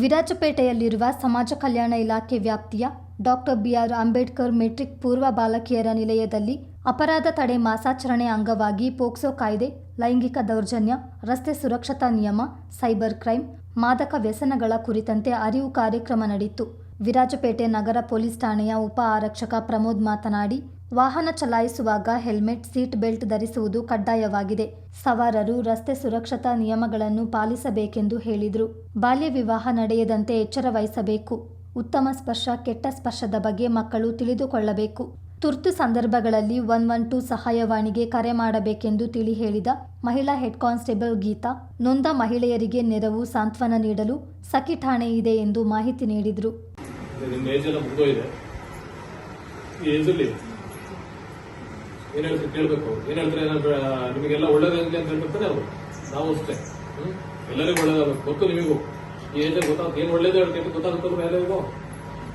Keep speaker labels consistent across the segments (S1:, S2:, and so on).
S1: ವಿರಾಜಪೇಟೆಯಲ್ಲಿರುವ ಸಮಾಜ ಕಲ್ಯಾಣ ಇಲಾಖೆ ವ್ಯಾಪ್ತಿಯ ಡಾಕ್ಟರ್ ಬಿಆರ್ ಅಂಬೇಡ್ಕರ್ ಮೆಟ್ರಿಕ್ ಪೂರ್ವ ಬಾಲಕಿಯರ ನಿಲಯದಲ್ಲಿ ಅಪರಾಧ ತಡೆ ಮಾಸಾಚರಣೆ ಅಂಗವಾಗಿ ಪೋಕ್ಸೋ ಕಾಯ್ದೆ, ಲೈಂಗಿಕ ದೌರ್ಜನ್ಯ, ರಸ್ತೆ ಸುರಕ್ಷತಾ ನಿಯಮ, ಸೈಬರ್ ಕ್ರೈಂ, ಮಾದಕ ವ್ಯಸನಗಳ ಕುರಿತಂತೆ ಅರಿವು ಕಾರ್ಯಕ್ರಮ ನಡೆಯಿತು ವಿರಾಜಪೇಟೆ ನಗರ ಪೊಲೀಸ್ ಠಾಣೆಯ ಉಪ ಆರಕ್ಷಕ ಪ್ರಮೋದ್ ಮಾತನಾಡಿ ವಾಹನ ಚಲಾಯಿಸುವಾಗ ಹೆಲ್ಮೆಟ್, ಸೀಟ್ ಬೆಲ್ಟ್ ಧರಿಸುವುದು ಕಡ್ಡಾಯವಾಗಿದೆ. ಸವಾರರು ರಸ್ತೆ ಸುರಕ್ಷತಾ ನಿಯಮಗಳನ್ನು ಪಾಲಿಸಬೇಕೆಂದು ಹೇಳಿದರು. ಬಾಲ್ಯ ವಿವಾಹ ನಡೆಯದಂತೆ ಎಚ್ಚರ ವಹಿಸಬೇಕು. ಉತ್ತಮ ಸ್ಪರ್ಶ, ಕೆಟ್ಟ ಸ್ಪರ್ಶದ ಬಗ್ಗೆ ಮಕ್ಕಳು ತಿಳಿದುಕೊಳ್ಳಬೇಕು. ತುರ್ತು ಸಂದರ್ಭಗಳಲ್ಲಿ ಒನ್ ಒನ್ ಟೂ ಸಹಾಯವಾಣಿಗೆ ಕರೆ ಮಾಡಬೇಕೆಂದು ತಿಳಿ ಹೇಳಿದ ಮಹಿಳಾ ಹೆಡ್ ಕಾನ್ಸ್ಟೇಬಲ್ ಗೀತಾ, ನೊಂದ ಮಹಿಳೆಯರಿಗೆ ನೆರವು, ಸಾಂತ್ವನ ನೀಡಲು ಸಖಿ ಠಾಣೆ ಇದೆ ಎಂದು ಮಾಹಿತಿ ನೀಡಿದರು
S2: ನಿಮ್ಮ ಏಜ್ ಎಲ್ಲ ಮುಗಿದೋಗಿದೆ ಈ ಏಜಲ್ಲಿ ಏನ್ ಕೇಳಬೇಕು. ಏನ್ ಹೇಳ್ತಾರೆ ನಿಮಗೆಲ್ಲ ಒಳ್ಳೇದಂತೆ ಅಂತ ಹೇಳ್ತಾರೆ ಅವರು. ನಾವು ಅಷ್ಟೇ. ಹ್ಮ್? ಎಲ್ಲರಿಗೂ ಒಳ್ಳೇದಾಗಬೇಕು ಗೊತ್ತು ನಿಮಗೂ. ಈ ಏಜಲ್ಲಿ ಗೊತ್ತಾಗುತ್ತೆ. ಏನ್ ಒಳ್ಳೇದು ಯಾವ್ದು ಕೆಟ್ಟದ್ದು ಗೊತ್ತಾಗುತ್ತಲ್ಲ ಎಲ್ಲರಿಗೂ.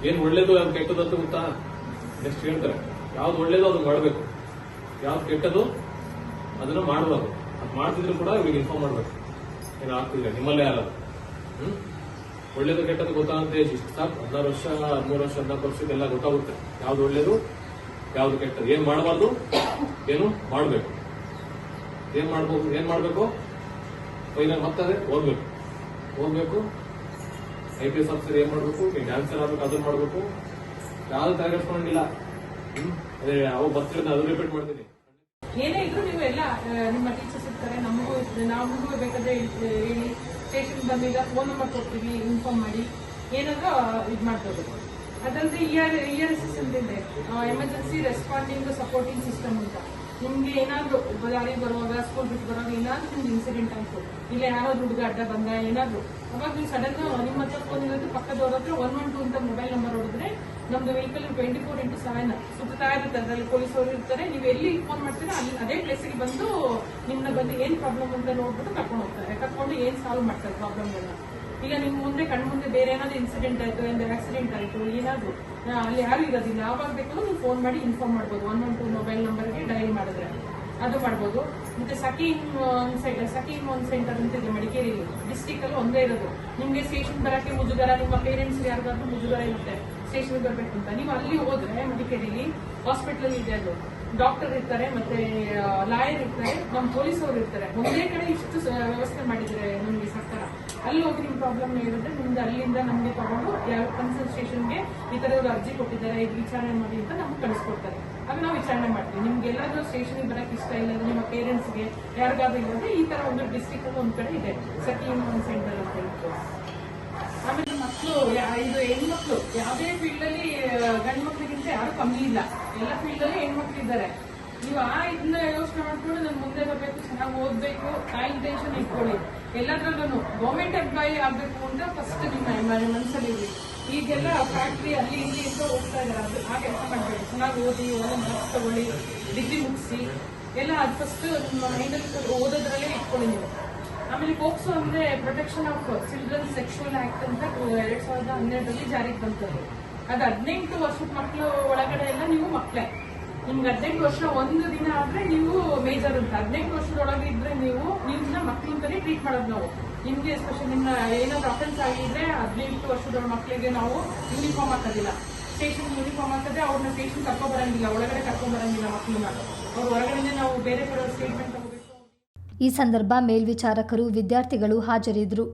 S2: ಏನ್ ಒಳ್ಳೇದು ಅದು ಕೆಟ್ಟದಂತ ಗೊತ್ತಾ? ನೆಕ್ಸ್ಟ್ ಹೇಳ್ತಾರೆ. ಯಾವ್ದು ಒಳ್ಳೇದು ಅದು ಮಾಡಬೇಕು. ಯಾವ್ದು ಕೆಟ್ಟದು ಅದನ್ನ ಮಾಡಬಾರ್ದು. ಅದು ಮಾಡ್ತಿದ್ರು ಕೂಡ ಇವ್ರಿಗೆ ಇನ್ಫಾರ್ಮ್ ಮಾಡ್ಬೇಕು. ಏನು ಆಗ್ತಿದ್ರೆ ನಿಮ್ಮಲ್ಲೇ ಅಲ್ಲ ಹ್ಮ್? ಒಳ್ಳೇದು ಕೆಟ್ಟದ್ದು ಗೊತ್ತಾಗುತ್ತೆ ಇಷ್ಟು ಸಾಕು. ಹದಿನಾರು ವರ್ಷ, ಹದಿಮೂರು ವರ್ಷ, ಹದಿನಾಲ್ಕು ವರ್ಷಕ್ಕೆಲ್ಲ ಗೊತ್ತಾಗುತ್ತೆ. ಯಾವ್ದು ಒಳ್ಳೇದು? ಯಾವ್ದು ಕೆಟ್ಟದ್ದು? ಏನ್ ಮಾಡಬಾರ್ದು? ಏನು ಮಾಡಬೇಕು. ಏನ್ ಮಾಡಬಹುದು ಏನ್ ಮಾಡಬೇಕು? ಫೈನಲ್ ಮತ್ತದೆ ಓದ್ಬೇಕು. ಓದ್ಬೇಕು. ಐ ಪಿ ಎಸ್ ಆಫೀಸರ್ ಏನ್ ಮಾಡ್ಬೇಕು? ಡ್ಯಾನ್ಸರ್ ಆಗ್ಬೇಕು, ಅದನ್ನ ಮಾಡ್ಬೇಕು. ಯಾವ್ದು ತಯಾರಿಸ್ಕೊಂಡಿಲ್ಲ ಅದೇ ಅವ್ ಬರ್ತಿರೋದು ಅದು ರಿಪೀಟ್ ಮಾಡ್ತೀನಿ.
S3: ಏನೇ ಇದ್ರು ನೀವು ಎಲ್ಲ ನಿಮ್ಮ ಟೀಚರ್ಸ್ ಇರ್ತಾರೆ, ನಮಗೂ ನಮಗೂ ಬೇಕಾದ್ರೆ ಹೇಳ್- ಸ್ಟೇಷನ್ ಬಂದಿಲ್ಲ ಫೋನ್ ನಂಬರ್ ಕೊಡ್ತೀವಿ ಇನ್ಫಾರ್ಮ್ ಮಾಡಿ. ಏನಾದ್ರೂ ಇದು ಮಾಡ್ಬೋದು ಅದಲ್ಲದೆ E R E R S S ಅಂತಿದೆ ಎಮರ್ಜೆನ್ಸಿ ರೆಸ್ಪಾಂಡಿಂಗ್ ಸಪೋರ್ಟಿಂಗ್ ಸಿಸ್ಟಮ್ ಅಂತ. ನಿಮ್ಗೆ ಏನಾದ್ರು ದಾರಿ ಬರುವಾಗ ಸ್ಕೂಲ್ ಬಿಟ್ಟು ಬರುವಾಗ ಏನಾದ್ರು ನಿಮ್ಗೆ ಇನ್ಸಿಡೆಂಟ್ ಆಯ್ತು. ಇಲ್ಲ ಯಾರಾದ್ರು ಹುಡುಗ ಅಡ್ಡ ಬಂದ, ಏನಾದ್ರು. ಅವಾಗ ನೀವು ಸಡನ್ ನಿಮ್ಮ ಹತ್ರ ಫೋನ್ ಇರೋದು ಪಕ್ಕದವ್ರ ಹತ್ರ ಒನ್ ಒನ್ ಟೂ ಅಂತ ಮೊಬೈಲ್ ನಂಬರ್ ಹೊಡೆದ್ರೆ ನಮ್ದು vehicle twenty four into seven ಸುತ್ತಾ ಇರುತ್ತೆ. ಅದರಲ್ಲಿ ಪೊಲೀಸ್ ಅವರು ಇರ್ತಾರೆ. ನೀವು ಎಲ್ಲಿ ಫೋನ್ ಮಾಡ್ತೀರಾ ಅಲ್ಲಿ ಅದೇ ಪ್ಲೇಸಿಗೆ ಬಂದು ನಿಮ್ನ ಬಂದು ಏನು ಪ್ರಾಬ್ಲಮ್ ಅಂತ ನೋಡ್ಬಿಟ್ಟು ಕರ್ಕೊಂಡು ಹೋಗ್ತಾರೆ. ಕರ್ಕೊಂಡು ಏನು ಸಾಲ್ವ್ ಮಾಡ್ತಾರೆ ಪ್ರಾಬ್ಲಮ್ಗಳನ್ನ ಈಗ ನಿಮ್ಮ ಮುಂದೆ ಕಣ್ ಮುಂದೆ ಬೇರೆ ಏನಾದ್ರು ಇನ್ಸಿಡೆಂಟ್ ಆಯ್ತು ಒಂದು ಆಕ್ಸಿಡೆಂಟ್ ಆಯಿತು, ಏನಾದರೂ ಅಲ್ಲಿ ಯಾರು ಇರೋದಿಲ್ಲ. ಯಾವಾಗ ಬೇಕಾದ್ರೂ ನೀವು ಫೋನ್ ಮಾಡಿ ಇನ್ಫಾರ್ಮ್ ಮಾಡ್ಬೋದು. ಒನ್ ಒನ್ ಟು ಮೊಬೈಲ್ ನಂಬರ್ಗೆ ಡಯಲ್ ಮಾಡಿದ್ರೆ ಅದು ಮಾಡ್ಬೋದು. ಮತ್ತೆ ಸಖಿ ಸಖಿ ಒಂದು ಸೆಂಟರ್ ಅಂತ ಇದೆ ಮಡಿಕೇರಿಯಲ್ಲಿ ಡಿಸ್ಟಿಕ್ ಅಲ್ಲಿ ಒಂದೇ ಇರೋದು. ನಿಮಗೆ ಸ್ಟೇಷನ್ ಬರೋಕ್ಕೆ ಮುಜುಗರ, ನಿಮ್ಮ ಪೇರೆಂಟ್ಸ್ ಯಾರಿಗಾದ್ರೂ ಮುಜುಗರ ಇರುತ್ತೆ. ಸ್ಟೇಷನ್ ಬರಬೇಕು ಅಂತ ನೀವು ಅಲ್ಲಿ ಹೋದ್ರೆ ಮಡಿಕೇರಿಲಿ ಹಾಸ್ಪಿಟಲ್ ಇದೆ ಅದು. ಡಾಕ್ಟರ್ ಇರ್ತಾರೆ, ಮತ್ತೆ ಲಾಯರ್ ಇರ್ತಾರೆ, ನಮ್ಮ ಪೊಲೀಸ್ ಅವರು ಇರ್ತಾರೆ. ಒಂದೇ ಕಡೆ ಇಷ್ಟು ವ್ಯವಸ್ಥೆ ಮಾಡಿದ್ರೆ ನಮಗೆ ಸರ್ಕಾರ. ಅಲ್ಲಿ ಹೋಗಿ ನಿಮ್ ಪ್ರಾಬ್ಲಮ್ ಇರುತ್ತೆ ನಿಮ್ದು ಅಲ್ಲಿಂದ ನಮಗೆ ತಗೊಂಡು ಯಾವ ಕನ್ಸಲ್ ಸ್ಟೇಷನ್ಗೆ ಈ ತರದವ್ರು ಅರ್ಜಿ ಕೊಟ್ಟಿದ್ದಾರೆ, ಇದು ವಿಚಾರಣೆ ಮಾಡಿ ಅಂತ ನಮ್ಗೆ ಕಳಿಸ್ಕೊಡ್ತಾರೆ. ಆಗ ನಾವು ವಿಚಾರಣೆ ಮಾಡ್ತೀವಿ. ನಿಮ್ಗೆ ಎಲ್ಲಾದ್ರೂ ಸ್ಟೇಷನ್ಗೆ ಬರಕ್ಕೆ ಇಷ್ಟ ಇಲ್ಲ, ಅಂದ್ರೆ ನಿಮ್ಮ ಪೇರೆಂಟ್ಸ್ಗೆ ಯಾರಿಗಾದ್ರೂ ಇಲ್ಲದ್ರೆ ಈ ತರ ಒಂದು ಡಿಸ್ಟಿಕ್ ಒಂದ್ ಕಡೆ ಇದೆ. ಸಖಿ ಸೆಂಟರ್ ಅಂತ ಹೇಳ್ತೀವಿ ಮಕ್ಕಳು ಇದು ಹೆಣ್ಮಕ್ಳು, ಯಾವುದೇ ಫೀಲ್ಡ್ ಅಲ್ಲಿ ಗಂಡು ಮಕ್ಕಳಿಗಿಂತ ಯಾರು ಕಮ್ಮಿ ಇಲ್ಲ. ಎಲ್ಲ ಫೀಲ್ಡ್ ಅಲ್ಲಿ ಹೆಣ್ಮಕ್ಳು ಇದ್ದಾರೆ. ನೀವು ಆ ಇದನ್ನ ಯೋಚನೆ ಮಾಡ್ಕೊಂಡು ನಾನು ಮುಂದೆ ಬರಬೇಕು, ಚೆನ್ನಾಗಿ ಓದ್ಬೇಕು ಆ ಇಂಟೆನ್ಷನ್ ಇಟ್ಕೊಳ್ಳಿ. ಎಲ್ಲದ್ರಲ್ಲೂ ಗೌರ್ಮೆಂಟ್ ಎಂಪ್ಲಾಯಿ ಆಗಬೇಕು ಅಂತ ಫಸ್ಟ್ ನಿಮ್ಮ ಮನಸ್ಸಲ್ಲಿ ಇರಲಿ. ಈಗೆಲ್ಲ ಫ್ಯಾಕ್ಟ್ರಿ ಅಲ್ಲಿ, ಇಲ್ಲಿ ಅಂತ ಹೋಗ್ತಾ ಇದ್ದಾರೆ. ಅದು ಆ ಕೆಲಸ ಮಾಡಬೇಕು ಚೆನ್ನಾಗಿ ಓದಿ ಒಳ್ಳೆ ಮಾರ್ಕ್ಸ್ ತಗೊಳ್ಳಿ ಡಿಗ್ರಿ ಮುಗಿಸಿ. ಎಲ್ಲ ಅದು ಫಸ್ಟ್ ನಿಮ್ಮ ಮೈಂಡಲ್ಲಿ ಓದೋದ್ರಲ್ಲೇ ಇಟ್ಕೊಳ್ಳಿ ನೀವು. ಆಮೇಲೆ ಪೋಕ್ಸೋ ಅಂದ್ರೆ protection of children sexual act ಅಂತ ಎರಡ್ ಸಾವಿರದ ಹನ್ನೆರಡರಲ್ಲಿ ಜಾರಿಗೆ ಬಂತದ್ದು ಅದು ಹದಿನೆಂಟು ವರ್ಷದ ಮಕ್ಕಳು ಒಳಗಡೆ ಎಲ್ಲ ನೀವು ಮಕ್ಕಳೇ ನಿಮ್ಗೆ ಹದಿನೆಂಟು ವರ್ಷ ಒಂದು ದಿನ ಆದ್ರೆ ನೀವು ಮೇಜರ್ ಅಂತ. ಹದಿನೆಂಟು ವರ್ಷದೊಳಗೆ ಇದ್ರೆ ನೀವು ನಿಮ್ನ ಮಕ್ಕಳು ಅಂತಾನೆ ಟ್ರೀಟ್ ಮಾಡೋದು ನಾವು. ನಿಮ್ಗೆ ಸ್ಪೆಷಲ್ ನಿಮ್ಮ ಏನಾದ್ರು ಅಫೆನ್ಸ್ ಆಗಿದ್ರೆ ಹದಿನೆಂಟು ವರ್ಷದ ಮಕ್ಕಳಿಗೆ ನಾವು ಯೂನಿಫಾರ್ಮ್ ಹಾಕೋದಿಲ್ಲ. ಸ್ಟೇಷನ್ ಯೂನಿಫಾರ್ಮ್ ಹಾಕಿದ್ರೆ ಅವ್ರನ್ನ ಸ್ಟೇಷನ್ ಕರ್ಕೊಂಡ್ ಬರಂಗಿಲ್ಲ, ಒಳಗಡೆ ಕರ್ಕೊಂಡ್ ಬರಂಗಿಲ್ಲ ಮಕ್ಕಳನ್ನ ಅವ್ರು ಹೊರಗಡೆ ನಾವು ಬೇರೆ ಕಡೆ ಸ್ಟೇಟ್ಮೆಂಟ್ ತಗೋಬೇಕು.
S1: ಈ ಸಂದರ್ಭ ಮೇಲ್ವಿಚಾರಕರು ವಿದ್ಯಾರ್ಥಿಗಳು ಹಾಜರಿದ್ದರು.